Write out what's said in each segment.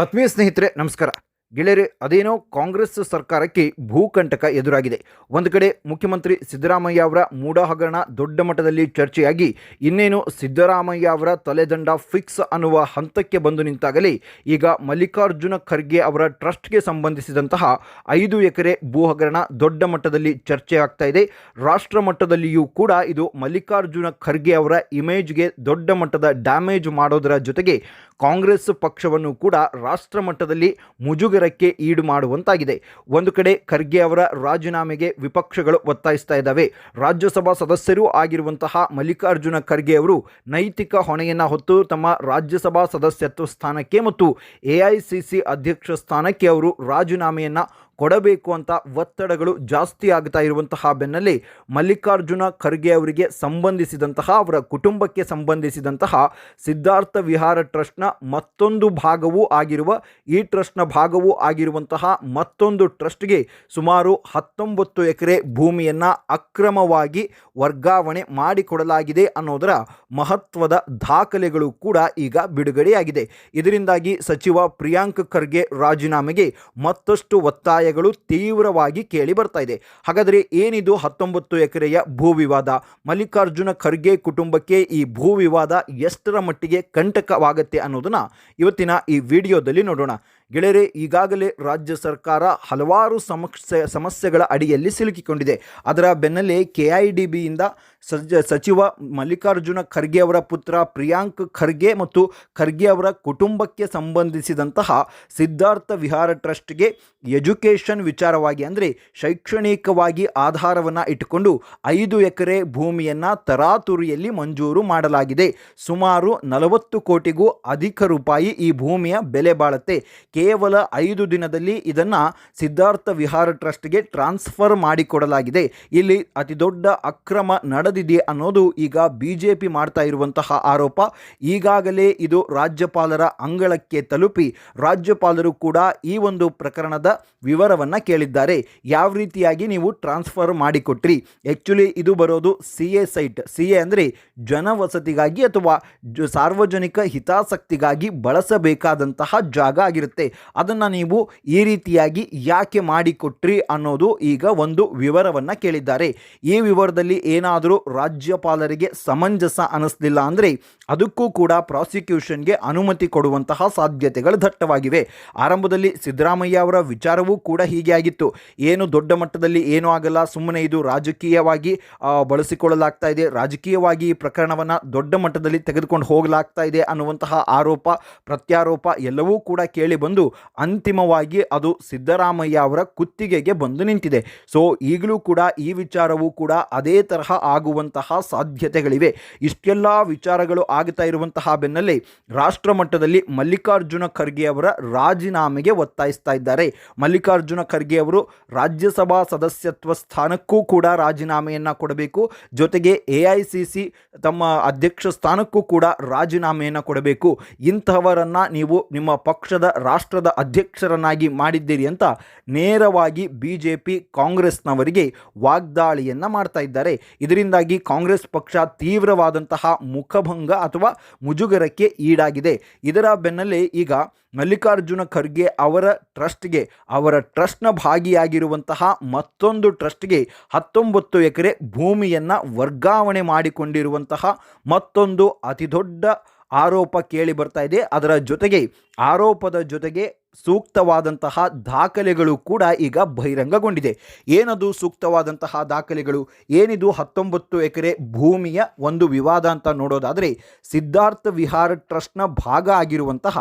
ಆತ್ಮೀಯ ಸ್ನೇಹಿತರೆ, ನಮಸ್ಕಾರ. ಗೆಳೆಯರೆ, ಅದೇನೋ ಕಾಂಗ್ರೆಸ್ ಸರ್ಕಾರಕ್ಕೆ ಭೂಕಂಟಕ ಎದುರಾಗಿದೆ. ಒಂದು ಕಡೆ ಮುಖ್ಯಮಂತ್ರಿ ಸಿದ್ದರಾಮಯ್ಯ ಅವರ ಮೂಡ ಹಗರಣ ದೊಡ್ಡ ಮಟ್ಟದಲ್ಲಿ ಚರ್ಚೆಯಾಗಿ, ಇನ್ನೇನು ಸಿದ್ದರಾಮಯ್ಯ ಅವರ ತಲೆದಂಡ ಫಿಕ್ಸ್ ಅನ್ನುವ ಹಂತಕ್ಕೆ ಬಂದು ನಿಂತಾಗಲೇ, ಈಗ ಮಲ್ಲಿಕಾರ್ಜುನ ಖರ್ಗೆ ಅವರ ಟ್ರಸ್ಟ್ಗೆ ಸಂಬಂಧಿಸಿದಂತಹ ಐದು ಎಕರೆ ಭೂ ಹಗರಣ ದೊಡ್ಡ ಮಟ್ಟದಲ್ಲಿ ಚರ್ಚೆ ಆಗ್ತಾ ಇದೆ. ರಾಷ್ಟ್ರ ಮಟ್ಟದಲ್ಲಿಯೂ ಕೂಡ ಇದು ಮಲ್ಲಿಕಾರ್ಜುನ ಖರ್ಗೆ ಅವರ ಇಮೇಜ್ಗೆ ದೊಡ್ಡ ಮಟ್ಟದ ಡ್ಯಾಮೇಜ್ ಮಾಡೋದರ ಜೊತೆಗೆ ಕಾಂಗ್ರೆಸ್ ಪಕ್ಷವನ್ನು ಕೂಡ ರಾಷ್ಟ್ರ ಮಟ್ಟದಲ್ಲಿ ಮುಜುಗರಕ್ಕೆ ಈಡು ಮಾಡುವಂತಾಗಿದೆ. ಒಂದು ಕಡೆ ಖರ್ಗೆ ಅವರ ರಾಜೀನಾಮೆಗೆ ವಿಪಕ್ಷಗಳು ಒತ್ತಾಯಿಸ್ತಾ ಇದ್ದಾವೆ. ರಾಜ್ಯಸಭಾ ಸದಸ್ಯರೂ ಆಗಿರುವಂತಹ ಮಲ್ಲಿಕಾರ್ಜುನ ಖರ್ಗೆ ಅವರು ನೈತಿಕ ಹೊಣೆಯನ್ನು ಹೊತ್ತು ತಮ್ಮ ರಾಜ್ಯಸಭಾ ಸದಸ್ಯತ್ವ ಸ್ಥಾನಕ್ಕೆ ಮತ್ತು ಎ ಅಧ್ಯಕ್ಷ ಸ್ಥಾನಕ್ಕೆ ಅವರು ರಾಜೀನಾಮೆಯನ್ನು ಕೊಡಬೇಕು ಅಂತ ಒತ್ತಡಗಳು ಜಾಸ್ತಿ ಆಗ್ತಾ ಇರುವಂತಹ ಬೆನ್ನಲ್ಲಿ ಮಲ್ಲಿಕಾರ್ಜುನ ಖರ್ಗೆ ಅವರಿಗೆ ಸಂಬಂಧಿಸಿದಂತಹ, ಅವರ ಕುಟುಂಬಕ್ಕೆ ಸಂಬಂಧಿಸಿದಂತಹ ಸಿದ್ಧಾರ್ಥ ವಿಹಾರ ಟ್ರಸ್ಟ್ನ ಮತ್ತೊಂದು ಭಾಗವೂ ಆಗಿರುವ, ಈ ಟ್ರಸ್ಟ್ನ ಭಾಗವೂ ಆಗಿರುವಂತಹ ಮತ್ತೊಂದು ಟ್ರಸ್ಟ್ಗೆ ಸುಮಾರು ಹತ್ತೊಂಬತ್ತು ಎಕರೆ ಭೂಮಿಯನ್ನು ಅಕ್ರಮವಾಗಿ ವರ್ಗಾವಣೆ ಮಾಡಿಕೊಡಲಾಗಿದೆ ಅನ್ನೋದರ ಮಹತ್ವದ ದಾಖಲೆಗಳು ಕೂಡ ಈಗ ಬಿಡುಗಡೆಯಾಗಿದೆ. ಇದರಿಂದಾಗಿ ಸಚಿವ ಪ್ರಿಯಾಂಕ್ ಖರ್ಗೆ ರಾಜೀನಾಮೆಗೆ ಮತ್ತಷ್ಟು ಒತ್ತಾಯಗಳು ತೀವ್ರವಾಗಿ ಕೇಳಿ ಬರ್ತಾ ಇದೆ. ಹಾಗಾದರೆ ಏನಿದು ಹತ್ತೊಂಬತ್ತು ಎಕರೆಯ ಭೂ ವಿವಾದ ಮಲ್ಲಿಕಾರ್ಜುನ ಖರ್ಗೆ ಕುಟುಂಬಕ್ಕೆ ಈ ಭೂ ವಿವಾದ ಎಷ್ಟರ ಮಟ್ಟಿಗೆ ಕಂಟಕವಾಗತ್ತೆ ಅನ್ನೋದನ್ನ ಇವತ್ತಿನ ಈ ವಿಡಿಯೋದಲ್ಲಿ ನೋಡೋಣ. ಗೆಳೆಯರೆ, ಈಗಾಗಲೇ ರಾಜ್ಯ ಸರ್ಕಾರ ಹಲವಾರು ಸಮಸ್ಯೆ ಸಮಸ್ಯೆಗಳ ಅಡಿಯಲ್ಲಿ ಸಿಲುಕಿಕೊಂಡಿದೆ. ಅದರ ಬೆನ್ನಲ್ಲೇ ಕೆ ಐ ಡಿ ಬಿಯಿಂದ ಸಜ, ಸಚಿವ ಮಲ್ಲಿಕಾರ್ಜುನ ಖರ್ಗೆ ಅವರ ಪುತ್ರ ಪ್ರಿಯಾಂಕ್ ಖರ್ಗೆ ಮತ್ತು ಖರ್ಗೆ ಅವರ ಕುಟುಂಬಕ್ಕೆ ಸಂಬಂಧಿಸಿದಂತಹ ಸಿದ್ಧಾರ್ಥ ವಿಹಾರ ಟ್ರಸ್ಟ್ಗೆ ಎಜುಕೇಷನ್ ವಿಚಾರವಾಗಿ ಅಂದರೆ ಶೈಕ್ಷಣಿಕವಾಗಿ ಆಧಾರವನ್ನು ಇಟ್ಟುಕೊಂಡು ಐದು ಎಕರೆ ಭೂಮಿಯನ್ನು ತರಾತುರಿಯಲ್ಲಿ ಮಂಜೂರು ಮಾಡಲಾಗಿದೆ. ಸುಮಾರು ನಲವತ್ತು ಕೋಟಿಗೂ ಅಧಿಕ ರೂಪಾಯಿ ಈ ಭೂಮಿಯ ಬೆಲೆ ಬಾಳುತ್ತೆ. ಕೇವಲ ಐದು ದಿನದಲ್ಲಿ ಇದನ್ನು ಸಿದ್ಧಾರ್ಥ ವಿಹಾರ ಟ್ರಸ್ಟ್ಗೆ ಟ್ರಾನ್ಸ್ಫರ್ ಮಾಡಿಕೊಡಲಾಗಿದೆ. ಇಲ್ಲಿ ಅತಿ ದೊಡ್ಡ ಅಕ್ರಮ ನಡೆದಿದೆ ಅನ್ನೋದು ಈಗ ಬಿ ಜೆ ಪಿ ಮಾಡ್ತಾ ಇರುವಂತಹ ಆರೋಪ. ಈಗಾಗಲೇ ಇದು ರಾಜ್ಯಪಾಲರ ಅಂಗಳಕ್ಕೆ ತಲುಪಿ ರಾಜ್ಯಪಾಲರು ಕೂಡ ಈ ಒಂದು ಪ್ರಕರಣದ ವಿವರವನ್ನು ಕೇಳಿದ್ದಾರೆ. ಯಾವ ರೀತಿಯಾಗಿ ನೀವು ಟ್ರಾನ್ಸ್ಫರ್ ಮಾಡಿಕೊಟ್ರಿ? ಆ್ಯಕ್ಚುಲಿ ಇದು ಬರೋದು C A site. C A ಅಂದರೆ ಜನವಸತಿಗಾಗಿ ಅಥವಾ ಸಾರ್ವಜನಿಕ ಹಿತಾಸಕ್ತಿಗಾಗಿ ಬಳಸಬೇಕಾದಂತಹ ಜಾಗ ಆಗಿರುತ್ತೆ. ಅದನ್ನು ನೀವು ಈ ರೀತಿಯಾಗಿ ಯಾಕೆ ಮಾಡಿಕೊಟ್ರಿ ಅನ್ನೋದು ಈಗ ಒಂದು ವಿವರವನ್ನು ಕೇಳಿದ್ದಾರೆ. ಈ ವಿವರದಲ್ಲಿ ಏನಾದರೂ ರಾಜ್ಯಪಾಲರಿಗೆ ಸಮಂಜಸ ಅನ್ನಿಸ್ಲಿಲ್ಲ ಅಂದರೆ ಅದಕ್ಕೂ ಕೂಡ ಪ್ರಾಸಿಕ್ಯೂಷನ್ಗೆ ಅನುಮತಿ ಕೊಡುವಂತಹ ಸಾಧ್ಯತೆಗಳು ದಟ್ಟವಾಗಿವೆ. ಆರಂಭದಲ್ಲಿ ಸಿದ್ದರಾಮಯ್ಯ ಅವರ ವಿಚಾರವೂ ಕೂಡ ಹೀಗೆ ಆಗಿತ್ತು. ಏನು ದೊಡ್ಡ ಮಟ್ಟದಲ್ಲಿ ಏನೂ ಆಗಲ್ಲ, ಸುಮ್ಮನೆ ಇದು ರಾಜಕೀಯವಾಗಿ ಬಳಸಿಕೊಳ್ಳಲಾಗ್ತಾ ಇದೆ. ರಾಜಕೀಯವಾಗಿ ಈ ಪ್ರಕರಣವನ್ನು ದೊಡ್ಡ ಮಟ್ಟದಲ್ಲಿ ತೆಗೆದುಕೊಂಡು ಹೋಗಲಾಗ್ತಾ ಇದೆ ಅನ್ನುವಂತಹ ಆರೋಪ, ಪ್ರತ್ಯಾರೋಪ ಎಲ್ಲವೂ ಕೂಡ ಕೇಳಿ ಬಂದು ಅಂತಿಮವಾಗಿ ಅದು ಸಿದ್ದರಾಮಯ್ಯ ಅವರ ಕುತ್ತಿಗೆಗೆ ಬಂದು ನಿಂತಿದೆ. ಸೊ, ಈಗಲೂ ಕೂಡ ಈ ವಿಚಾರವೂ ಕೂಡ ಅದೇ ತರಹ ಆಗುವಂತಹ ಸಾಧ್ಯತೆಗಳಿವೆ. ಇಷ್ಟೆಲ್ಲ ವಿಚಾರಗಳು ಆಗ್ತಾ ಇರುವಂತಹ ಬೆನ್ನಲ್ಲೇ ರಾಷ್ಟ್ರ ಮಟ್ಟದಲ್ಲಿ ಮಲ್ಲಿಕಾರ್ಜುನ ಖರ್ಗೆ ಅವರ ರಾಜೀನಾಮೆಗೆ ಒತ್ತಾಯಿಸ್ತಾ ಇದ್ದಾರೆ. ಮಲ್ಲಿಕಾರ್ಜುನ ಖರ್ಗೆ ಅವರು ರಾಜ್ಯಸಭಾ ಸದಸ್ಯತ್ವ ಸ್ಥಾನಕ್ಕೂ ಕೂಡ ರಾಜೀನಾಮೆಯನ್ನು ಕೊಡಬೇಕು. ಜೊತೆಗೆ ಎ ತಮ್ಮ ಅಧ್ಯಕ್ಷ ಸ್ಥಾನಕ್ಕೂ ಕೂಡ ರಾಜೀನಾಮೆಯನ್ನು ಕೊಡಬೇಕು. ಇಂತಹವರನ್ನು ನೀವು ನಿಮ್ಮ ಪಕ್ಷದ ರಾಷ್ಟ್ರದ ಅಧ್ಯಕ್ಷರನ್ನಾಗಿ ಮಾಡಿದ್ದೀರಿ ಅಂತ ನೇರವಾಗಿ ಬಿ ಜೆ ಪಿ ಕಾಂಗ್ರೆಸ್ನವರಿಗೆ ವಾಗ್ದಾಳಿಯನ್ನು ಮಾಡ್ತಾ ಇದ್ದಾರೆ. ಇದರಿಂದಾಗಿ ಕಾಂಗ್ರೆಸ್ ಪಕ್ಷ ತೀವ್ರವಾದಂತಹ ಮುಖಭಂಗ ಅಥವಾ ಮುಜುಗರಕ್ಕೆ ಈಡಾಗಿದೆ. ಇದರ ಬೆನ್ನಲ್ಲೇ ಈಗ ಮಲ್ಲಿಕಾರ್ಜುನ ಖರ್ಗೆ ಅವರ ಟ್ರಸ್ಟ್ಗೆ, ಅವರ ಟ್ರಸ್ಟ್ನ ಭಾಗಿಯಾಗಿರುವಂತಹ ಮತ್ತೊಂದು ಟ್ರಸ್ಟ್ಗೆ ಹತ್ತೊಂಬತ್ತು ಎಕರೆ ಭೂಮಿಯನ್ನು ವರ್ಗಾವಣೆ ಮಾಡಿಕೊಂಡಿರುವಂತಹ ಮತ್ತೊಂದು ಅತಿದೊಡ್ಡ ಆರೋಪ ಕೇಳಿ ಬರ್ತಾ ಇದೆ. ಅದರ ಜೊತೆಗೆ ಆರೋಪದ ಜೊತೆಗೆ ಸೂಕ್ತವಾದಂತಹ ದಾಖಲೆಗಳು ಕೂಡ ಈಗ ಬಹಿರಂಗಗೊಂಡಿದೆ. ಏನದು ಸೂಕ್ತವಾದಂತಹ ದಾಖಲೆಗಳು? ಏನಿದು ಹತ್ತೊಂಬತ್ತು ಎಕರೆ ಭೂಮಿಯ ಒಂದು ವಿವಾದ ಅಂತ ನೋಡೋದಾದರೆ, ಸಿದ್ಧಾರ್ಥ ವಿಹಾರ ಟ್ರಸ್ಟ್ನ ಭಾಗ ಆಗಿರುವಂತಹ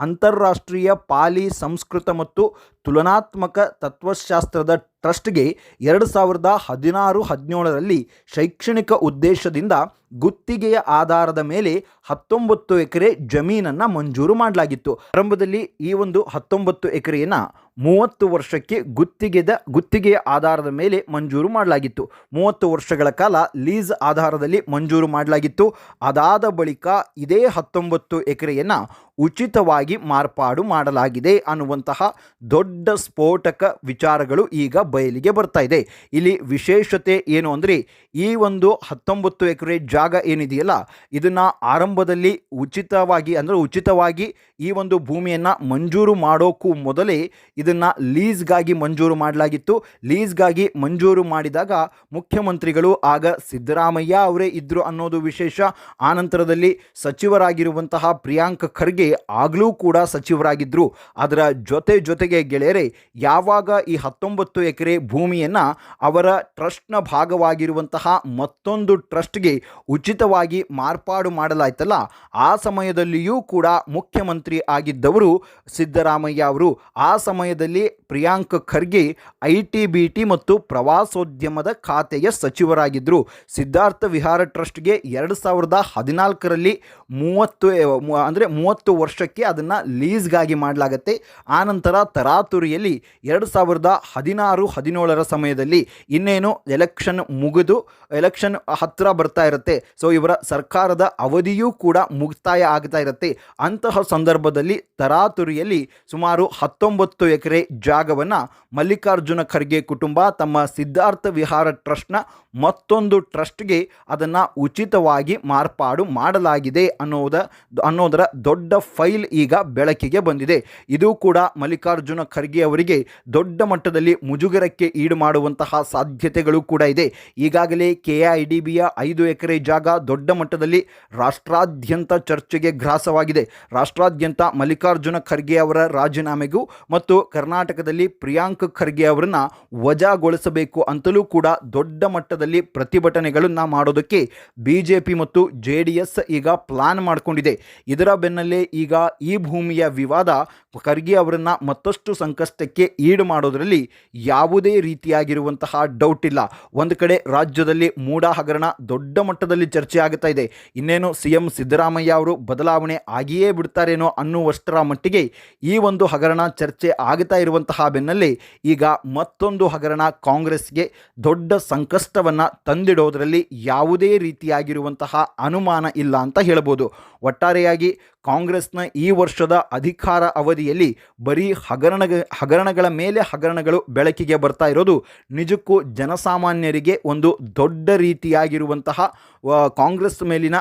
ಅಂತಾರಾಷ್ಟ್ರೀಯ ಪಾಲಿ ಸಂಸ್ಕೃತ ಮತ್ತು ತುಲನಾತ್ಮಕ ತತ್ವಶಾಸ್ತ್ರದ ಟ್ರಸ್ಟ್ಗೆ ಎರಡು ಸಾವಿರದ ಹದಿನಾರು ಹದಿನೇಳರಲ್ಲಿ ಶೈಕ್ಷಣಿಕ ಉದ್ದೇಶದಿಂದ ಗುತ್ತಿಗೆಯ ಆಧಾರದ ಮೇಲೆ ಹತ್ತೊಂಬತ್ತು ಎಕರೆ ಜಮೀನನ್ನು ಮಂಜೂರು ಮಾಡಲಾಗಿತ್ತು. ಆರಂಭದಲ್ಲಿ ಈ ಒಂದು ಹತ್ತೊಂಬತ್ತು ಎಕರೆಯನ್ನು ಮೂವತ್ತು ವರ್ಷಕ್ಕೆ ಗುತ್ತಿಗೆದ, ಗುತ್ತಿಗೆಯ ಆಧಾರದ ಮೇಲೆ ಮಂಜೂರು ಮಾಡಲಾಗಿತ್ತು. ಮೂವತ್ತು ವರ್ಷಗಳ ಕಾಲ ಲೀಸ್ ಆಧಾರದಲ್ಲಿ ಮಂಜೂರು ಮಾಡಲಾಗಿತ್ತು. ಅದಾದ ಬಳಿಕ ಇದೇ ಹತ್ತೊಂಬತ್ತು ಎಕರೆಯನ್ನು ಉಚಿತವಾಗಿ ಮಾರ್ಪಾಡು ಮಾಡಲಾಗಿದೆ ಅನ್ನುವಂತಹ ದೊಡ್ಡ ಸ್ಫೋಟಕ ವಿಚಾರಗಳು ಈಗ ಬಯಲಿಗೆ ಬರ್ತಾ ಇದೆ. ಇಲ್ಲಿ ವಿಶೇಷತೆ ಏನು ಅಂದರೆ, ಈ ಒಂದು ಹತ್ತೊಂಬತ್ತು ಎಕರೆ ಜಾಗ ಏನಿದೆಯಲ್ಲ, ಇದನ್ನು ಆರಂಭದಲ್ಲಿ ಉಚಿತವಾಗಿ, ಅಂದರೆ ಉಚಿತವಾಗಿ ಈ ಒಂದು ಭೂಮಿಯನ್ನು ಮಂಜೂರು ಮಾಡೋಕ್ಕೂ ಮೊದಲೇ ಇದನ್ನು ಲೀಸ್ಗಾಗಿ ಮಂಜೂರು ಮಾಡಲಾಗಿತ್ತು. ಲೀಸ್ಗಾಗಿ ಮಂಜೂರು ಮಾಡಿದಾಗ ಮುಖ್ಯಮಂತ್ರಿಗಳು ಆಗ ಸಿದ್ದರಾಮಯ್ಯ ಅವರೇ ಇದ್ದರು ಅನ್ನೋದು ವಿಶೇಷ. ಆನಂತರದಲ್ಲಿ ಸಚಿವರಾಗಿರುವಂತಹ ಪ್ರಿಯಾಂಕ್ ಖರ್ಗೆ ಆಗಲೂ ಕೂಡ ಸಚಿವರಾಗಿದ್ದರು ಅದರ ಜೊತೆ ಜೊತೆಗೆ ಗೆಳೆಯರೆ, ಯಾವಾಗ ಈ ಹತ್ತೊಂಬತ್ತು ಎಕರೆ ಭೂಮಿಯನ್ನು ಅವರ ಟ್ರಸ್ಟ್ನ ಭಾಗವಾಗಿರುವಂತಹ ಮತ್ತೊಂದು ಟ್ರಸ್ಟ್ಗೆ ಉಚಿತವಾಗಿ ಮಾರ್ಪಾಡು ಮಾಡಲಾಯ್ತಲ್ಲ, ಆ ಸಮಯದಲ್ಲಿಯೂ ಕೂಡ ಮುಖ್ಯಮಂತ್ರಿ ಆಗಿದ್ದವರು ಸಿದ್ದರಾಮಯ್ಯ ಅವರು. ಆ ಸಮಯದಲ್ಲಿ Priyank Kharge I T B T ಮತ್ತು ಪ್ರವಾಸೋದ್ಯಮದ ಖಾತೆಯ ಸಚಿವರಾಗಿದ್ದರು ಸಿದ್ಧಾರ್ಥ ವಿಹಾರ ಟ್ರಸ್ಟ್ಗೆ ಎರಡು ಸಾವಿರದ ಹದಿನಾಲ್ಕರಲ್ಲಿ ಮೂವತ್ತು, ಅಂದರೆ ಮೂವತ್ತು ವರ್ಷಕ್ಕೆ ಅದನ್ನು ಲೀಸ್ಗಾಗಿ ಮಾಡಲಾಗತ್ತೆ. ಆನಂತರ ತರಾತುರಿಯಲ್ಲಿ ಎರಡು ಸಾವಿರದ ಹದಿನಾರು, ಹದಿನೇಳರ ಸಮಯದಲ್ಲಿ ಇನ್ನೇನು ಎಲೆಕ್ಷನ್ ಮುಗಿದು, ಎಲೆಕ್ಷನ್ ಹತ್ತಿರ ಬರ್ತಾ ಇರುತ್ತೆ. ಸೊ, ಇವರ ಸರ್ಕಾರದ ಅವಧಿಯೂ ಕೂಡ ಮುಕ್ತಾಯ ಆಗ್ತಾ ಇರುತ್ತೆ. ಅಂತಹ ಸಂದರ್ಭದಲ್ಲಿ ತರಾತುರಿಯಲ್ಲಿ ಸುಮಾರು ಹತ್ತೊಂಬತ್ತು ಎಕರೆ ಜಾಗವನ್ನು ಮಲ್ಲಿಕಾರ್ಜುನ ಖರ್ಗೆ ಕುಟುಂಬ ತಮ್ಮ ಸಿದ್ಧಾರ್ಥ ವಿಹಾರ ಟ್ರಸ್ಟ್ನ ಮತ್ತೊಂದು ಟ್ರಸ್ಟ್ಗೆ ಅದನ್ನು ಉಚಿತವಾಗಿ ಮಾರ್ಪಾಡು ಮಾಡಲಾಗಿದೆ ಅನ್ನೋದ, ಅನ್ನೋದರ ದೊಡ್ಡ ಫೈಲ್ ಈಗ ಬೆಳಕಿಗೆ ಬಂದಿದೆ. ಇದು ಕೂಡ ಮಲ್ಲಿಕಾರ್ಜುನ ಖರ್ಗೆ ಅವರಿಗೆ ದೊಡ್ಡ ಮಟ್ಟದಲ್ಲಿ ಮುಜುಗರಕ್ಕೆ ಈಡು ಮಾಡುವಂತಹ ಸಾಧ್ಯತೆಗಳು ಕೂಡ ಇದೆ. ಈಗಾಗಲೇ ಕೆ ಐ ಡಿ ಬಿಯ ಐದು ಎಕರೆ ಜಾಗ ದೊಡ್ಡ ಮಟ್ಟದಲ್ಲಿ ರಾಷ್ಟ್ರಾದ್ಯಂತ ಚರ್ಚೆಗೆ ಗ್ರಾಸವಾಗಿದೆ. ರಾಷ್ಟ್ರಾದ್ಯಂತ ಮಲ್ಲಿಕಾರ್ಜುನ ಖರ್ಗೆ ಅವರ ರಾಜೀನಾಮೆಗೂ ಮತ್ತು ಕರ್ನಾಟಕದಲ್ಲಿ ಪ್ರಿಯಾಂಕ್ ಖರ್ಗೆ ಅವರನ್ನ ವಜಾಗೊಳಿಸಬೇಕು ಅಂತಲೂ ಕೂಡ ದೊಡ್ಡ ಮಟ್ಟದಲ್ಲಿ ಪ್ರತಿಭಟನೆಗಳನ್ನು ಮಾಡೋದಕ್ಕೆ ಬಿ ಮತ್ತು ಜೆ ಡಿ ಎಸ್ ಈಗ ಪ್ಲಾನ್ ಮಾಡಿಕೊಂಡಿದೆ. ಇದರ ಬೆನ್ನಲ್ಲೇ ಈಗ ಈ ಭೂಮಿಯ ವಿವಾದ ಖರ್ಗೆ ಅವರನ್ನು ಮತ್ತಷ್ಟು ಸಂಕಷ್ಟಕ್ಕೆ ಈಡು ಮಾಡೋದರಲ್ಲಿ ಯಾವುದೇ ರೀತಿಯಾಗಿರುವಂತಹ ಡೌಟ್ ಇಲ್ಲ. ಒಂದು ಕಡೆ ರಾಜ್ಯದಲ್ಲಿ ಮೂಡ ಹಗರಣ ದೊಡ್ಡ ಮಟ್ಟದಲ್ಲಿ ಚರ್ಚೆ ಆಗುತ್ತಾ ಇದೆ. ಇನ್ನೇನು ಸಿ ಎಂ ಸಿದ್ದರಾಮಯ್ಯ ಅವರು ಬದಲಾವಣೆ ಆಗಿಯೇ ಬಿಡ್ತಾರೇನೋ ಅನ್ನುವಷ್ಟರ ಮಟ್ಟಿಗೆ ಈ ಒಂದು ಹಗರಣ ಚರ್ಚೆ ಆಗುತ್ತಾ ಇರುವಂತಹ ಬೆನ್ನಲ್ಲಿ ಈಗ ಮತ್ತೊಂದು ಹಗರಣ ಕಾಂಗ್ರೆಸ್ಗೆ ದೊಡ್ಡ ಸಂಕಷ್ಟವನ್ನು ತಂದಿಡೋದರಲ್ಲಿ ಯಾವುದೇ ರೀತಿಯಾಗಿರುವಂತಹ ಅನುಮಾನ ಇಲ್ಲ ಅಂತ ಹೇಳ್ಬೋದು. ಒಟ್ಟಾರೆಯಾಗಿ ಕಾಂಗ್ರೆಸ್ನ ಈ ವರ್ಷದ ಅಧಿಕಾರ ಅವಧಿಯಲ್ಲಿ ಬರೀ ಹಗರಣ ಹಗರಣಗಳ ಮೇಲೆ ಹಗರಣಗಳು ಬೆಳಕಿಗೆ ಬರ್ತಾ ಇರೋದು ನಿಜಕ್ಕೂ ಜನಸಾಮಾನ್ಯರಿಗೆ ಒಂದು ದೊಡ್ಡ ರೀತಿಯಾಗಿರುವಂತಹ ಕಾಂಗ್ರೆಸ್ ಮೇಲಿನ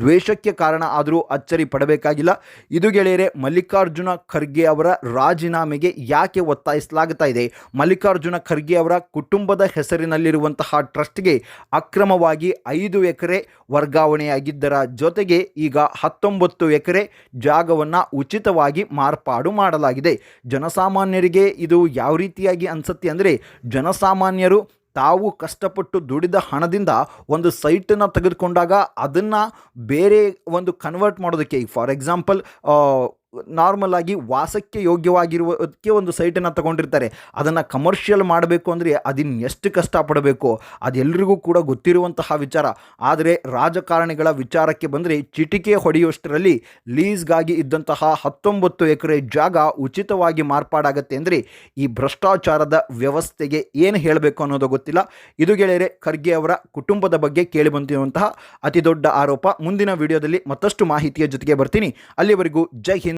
ದ್ವೇಷಕ್ಕೆ ಕಾರಣ ಆದರೂ ಅಚ್ಚರಿ ಪಡಬೇಕಾಗಿಲ್ಲ. ಇದು ಗೆಳೆಯರೆ, ಮಲ್ಲಿಕಾರ್ಜುನ ಖರ್ಗೆ ಅವರ ರಾಜೀನಾಮೆಗೆ ಯಾಕೆ ಒತ್ತಾಯಿಸಲಾಗ್ತಾ ಇದೆ? ಮಲ್ಲಿಕಾರ್ಜುನ ಖರ್ಗೆ ಅವರ ಕುಟುಂಬದ ಹೆಸರಿನಲ್ಲಿರುವಂತಹ ಟ್ರಸ್ಟ್ಗೆ ಅಕ್ರಮವಾಗಿ ಐದು ಎಕರೆ ವರ್ಗಾವಣೆಯಾಗಿದ್ದರ ಜೊತೆಗೆ ಈಗ ಹತ್ತೊಂಬತ್ತು ಎಕರೆ ಜಾಗವನ್ನು ಉಚಿತವಾಗಿ ಮಾರ್ಪಾಡು ಮಾಡಲಾಗಿದೆ. ಜನಸಾಮಾನ್ಯರಿಗೆ ಇದು ಯಾವ ರೀತಿಯಾಗಿ ಅನಿಸುತ್ತೆ ಅಂದರೆ ಜನಸಾಮಾನ್ಯರು ತಾವು ಕಷ್ಟಪಟ್ಟು ದುಡಿದ ಹಣದಿಂದ ಒಂದು ಸೈಟನ್ನು ತೆಗೆದುಕೊಂಡಾಗ ಅದನ್ನು ಬೇರೆ ಒಂದು ಕನ್ವರ್ಟ್ ಮಾಡೋದಕ್ಕೆ ಫಾರ್ ಎಕ್ಸಾಂಪಲ್ ನಾರ್ಮಲ್ ಆಗಿ ವಾಸಕ್ಕೆ ಯೋಗ್ಯವಾಗಿರುವಕ್ಕೆ ಒಂದು ಸೈಟನ್ನು ತಗೊಂಡಿರ್ತಾರೆ. ಅದನ್ನು ಕಮರ್ಷಿಯಲ್ ಮಾಡಬೇಕು ಅಂದರೆ ಅದನ್ನು ಎಷ್ಟು ಕಷ್ಟಪಡಬೇಕು? ಅದೆಲ್ಲರಿಗೂ ಕೂಡ ಗೊತ್ತಿರುವಂತಹ ವಿಚಾರ. ಆದರೆ ರಾಜಕಾರಣಿಗಳ ವಿಚಾರಕ್ಕೆ ಬಂದರೆ ಚಿಟಿಕೆ ಹೊಡೆಯುವಷ್ಟರಲ್ಲಿ ಲೀಸ್ಗಾಗಿ ಇದ್ದಂತಹ ಹತ್ತೊಂಬತ್ತು ಎಕರೆ ಜಾಗ ಉಚಿತವಾಗಿ ಮಾರ್ಪಾಡಾಗತ್ತೆ ಅಂದರೆ ಈ ಭ್ರಷ್ಟಾಚಾರದ ವ್ಯವಸ್ಥೆಗೆ ಏನು ಹೇಳಬೇಕು ಅನ್ನೋದು ಗೊತ್ತಿಲ್ಲ. ಇದು ಗೆಳೆಯರೆ, ಖರ್ಗೆ ಅವರ ಕುಟುಂಬದ ಬಗ್ಗೆ ಕೇಳಿ ಬಂದಿರುವಂತಹ ಅತಿ ದೊಡ್ಡ ಆರೋಪ. ಮುಂದಿನ ವಿಡಿಯೋದಲ್ಲಿ ಮತ್ತಷ್ಟು ಮಾಹಿತಿಯ ಜೊತೆಗೆ ಬರ್ತೀನಿ. ಅಲ್ಲಿವರೆಗೂ ಜೈ ಹಿಂದ್.